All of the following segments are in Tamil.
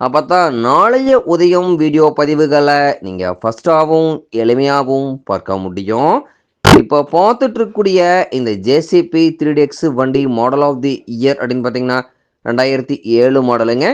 அப்போ தான் நாளைய உதயம் வீடியோ பதிவுகளை நீங்கள் ஃபஸ்ட்டாகவும் எளிமையாகவும் பார்க்க முடியும். இப்போ பார்த்துட்டு இருக்கக்கூடிய இந்த ஜேசிபி த்ரீ டெக்ஸ் வண்டி மாடல் ஆஃப் தி இயர் அப்படின்னு பார்த்தீங்கன்னா ரெண்டாயிரத்தி ஏழு மாடலுங்க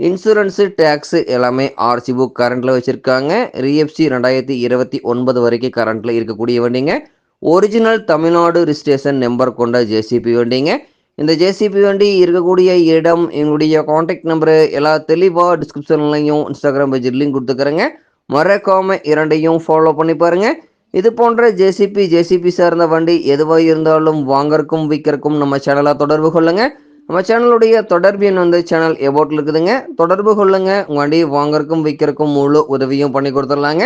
இன்சூரன்ஸு டேக்ஸு எல்லாமே ஆர்சி புக் கரண்ட்டில் வச்சுருக்காங்க. ரிஎஃப்சி ரெண்டாயிரத்தி இருபத்தி ஒன்பது வரைக்கும் கரண்ட்டில் இருக்கக்கூடிய வண்டிங்க. ஒரிஜினல் தமிழ்நாடு ரிஜிஸ்ட்ரேஷன் நம்பர் கொண்ட ஜேசிபி வண்டிங்க. இந்த ஜேசிபி வண்டி இருக்கக்கூடிய இடம் எங்களுடைய காண்டாக்ட் நம்பரு எல்லா தெளிவாக டிஸ்கிரிப்ஷன்லையும் இன்ஸ்டாகிராம் பேஜ் லிங்க் கொடுத்துக்கிறேங்க. மறக்காம இரண்டையும் ஃபாலோ பண்ணி பாருங்க. இது போன்ற ஜேசிபி ஜேசிபி சார்ந்த வண்டி எதுவாக இருந்தாலும் வாங்கறக்கும் விற்கிறக்கும் நம்ம சேனலாக தொடர்பு கொள்ளுங்கள் நம்ம சேனலுடைய தொடர்பு எண் வந்து சேனல் எபோட்டில் இருக்குதுங்க. தொடர்பு கொள்ளுங்கள் உங்கள் வண்டி வாங்கறக்கும் விற்கிறக்கும் முழு உதவியும் பண்ணி கொடுத்துடலாங்க.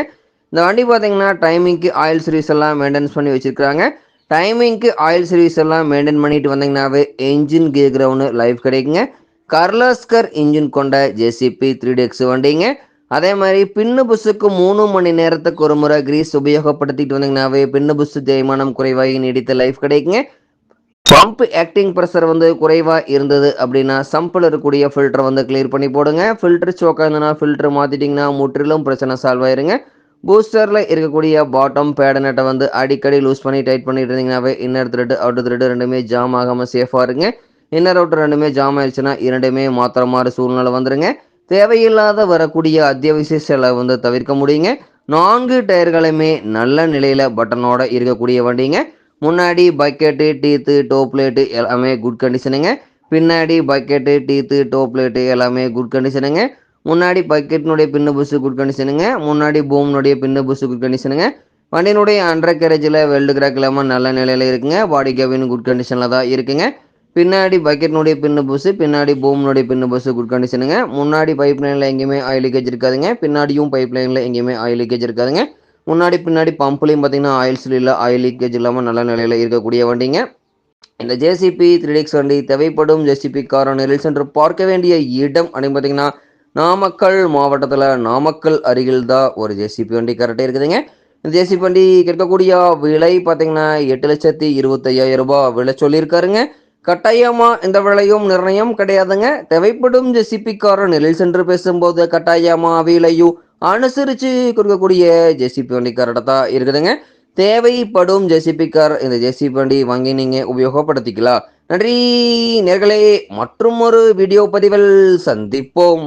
இந்த வண்டி பார்த்தீங்கன்னா டைமிங்க்கு ஆயில் சர்வீஸ் எல்லாம் மெயின்டெனன்ஸ் பண்ணி வச்சுருக்காங்க. டைமிங்க்கு ஆயில் சர்வீஸ் எல்லாம் மெயின்டைன் பண்ணிட்டு வந்தீங்கன்னாவே இன்ஜின் கே கிரவுண்டு லைஃப் கிடைக்குங்க. கர்லாஸ்கர் இன்ஜின் கொண்ட ஜேசிபி த்ரீ டெக்ஸ் வண்டிங்க. அதே மாதிரி பின்னு புஸ்ஸுக்கு மூணு மணி நேரத்துக்கு ஒரு முறை கிரீஸ் உபயோகப்படுத்திட்டு வந்தீங்கன்னாவே பின்னு புஸ் தேய்மானம் குறைவாகி நீடித்த லைஃப் கிடைக்குங்க. பம்ப் ஆக்டிங் ப்ரெஷர் வந்து குறைவாக இருந்தது அப்படின்னா சம்பில் இருக்கக்கூடிய ஃபில்டரை வந்து கிளியர் பண்ணி போடுங்க. ஃபில்டர் சோக்காக இருந்ததுன்னா ஃபில்டர் மாற்றிட்டிங்கன்னா முற்றிலும் பிரச்சனை சால்வ் ஆயிருங்க. பூஸ்டரில் இருக்கக்கூடிய பாட்டம் பேடனட்டை வந்து அடிக்கடி லூஸ் பண்ணி டைட் பண்ணிட்டு இருந்தீங்கன்னாவே இன்னர் த்ரெட்டு அவுட்டர் த்ரெட்டு ரெண்டுமே ஜாம் ஆகாமல் சேஃபாக இருங்க. இன்னர் அவுட்டர் ரெண்டுமே ஜாம் ஆயிடுச்சுன்னா இரண்டுமே மாத்திர மாதிரி சூழ்நிலை வந்துருங்க. தேவையில்லாத வரக்கூடிய அத்தியாவசிய செலவு வந்து தவிர்க்க முடியுங்க. நான்கு டயர்களுமே நல்ல நிலையில் பட்டனோட இருக்கக்கூடிய வண்டிங்க. முன்னாடி பக்கெட்டு டீத்து டோப் பிளேட்டு எல்லாமே குட் கண்டிஷனுங்க பின்னாடி பக்கெட்டு டீத்து டோப் பிளேட்டு எல்லாமே குட் கண்டிஷனுங்க முன்னாடி பக்கெட்டினுடைய பின்ன புஸ்ஸு குட் கண்டிஷனுங்க முன்னாடி பூம்னுடைய பின்ன புஸ்ஸு குட் கண்டிஷனுங்க வண்டியினுடைய அண்டர் கேரேஜில் வெல்டு கிராக் இல்லாமல் நல்ல நிலையில் இருக்குங்க. பாடி கேபின் குட் கண்டிஷனில் தான் இருக்குங்க. பின்னாடி பக்கெட்னுடைய பின்னு புஸ்ஸு பின்னாடி பூம்னுடைய பின்னு புஸ்ஸு குட் கண்டிஷனுங்க முன்னாடி பைப் லைனில் எங்கேயுமே ஆயில் லீக்கேஜ் இருக்காதுங்க. பின்னாடியும் பைப் லைனில் எங்கேயுமே ஆயில் லீக்கேஜ் இருக்காதுங்க. முன்னாடி பின்னாடி பம்ப்லேயும் பார்த்தீங்கன்னா ஆயில் இல்லை ஆயில் லீக்கேஜ் இல்லாமல் நல்ல நிலையில் இருக்கக்கூடிய வண்டிங்க. இந்த ஜேசிபி த்ரீ டிக்ஸ் வண்டி தேவைப்படும். ஜேசிபி காரணில் சென்று பார்க்க வேண்டிய இடம் அப்படின்னு பார்த்தீங்கன்னா நாமக்கல் மாவட்டத்தில் நாமக்கல் அருகில் தான் ஒரு ஜேசிபி வண்டி கரெக்டாக இருக்குதுங்க. இந்த ஜேசிபி வண்டி கேட்கக்கூடிய விலை பார்த்தீங்கன்னா எட்டு லட்சத்தி இருபத்தையாயிரம் ரூபாய் விலை சொல்லியிருக்காருங்க. கட்டாயமா இந்த விலையும் நிர்ணயம் கிடையாதுங்க. தேவைப்படும் ஜெசிபிக்காரர் நிலையில் சென்று பேசும்போது கட்டாயமா விலையும் அனுசரித்து கொடுக்கக்கூடிய ஜேசிபி வண்டி கரெக்டாக தான் இருக்குதுங்க. தேவைப்படும் ஜெசிபிக்கார் கார் இந்த ஜெசிபி வண்டி வாங்கி நீங்கள் உபயோகப்படுத்திக்கலாம். நன்றி நேர்களே. மற்றும் ஒரு வீடியோ பதிவில் சந்திப்போம்.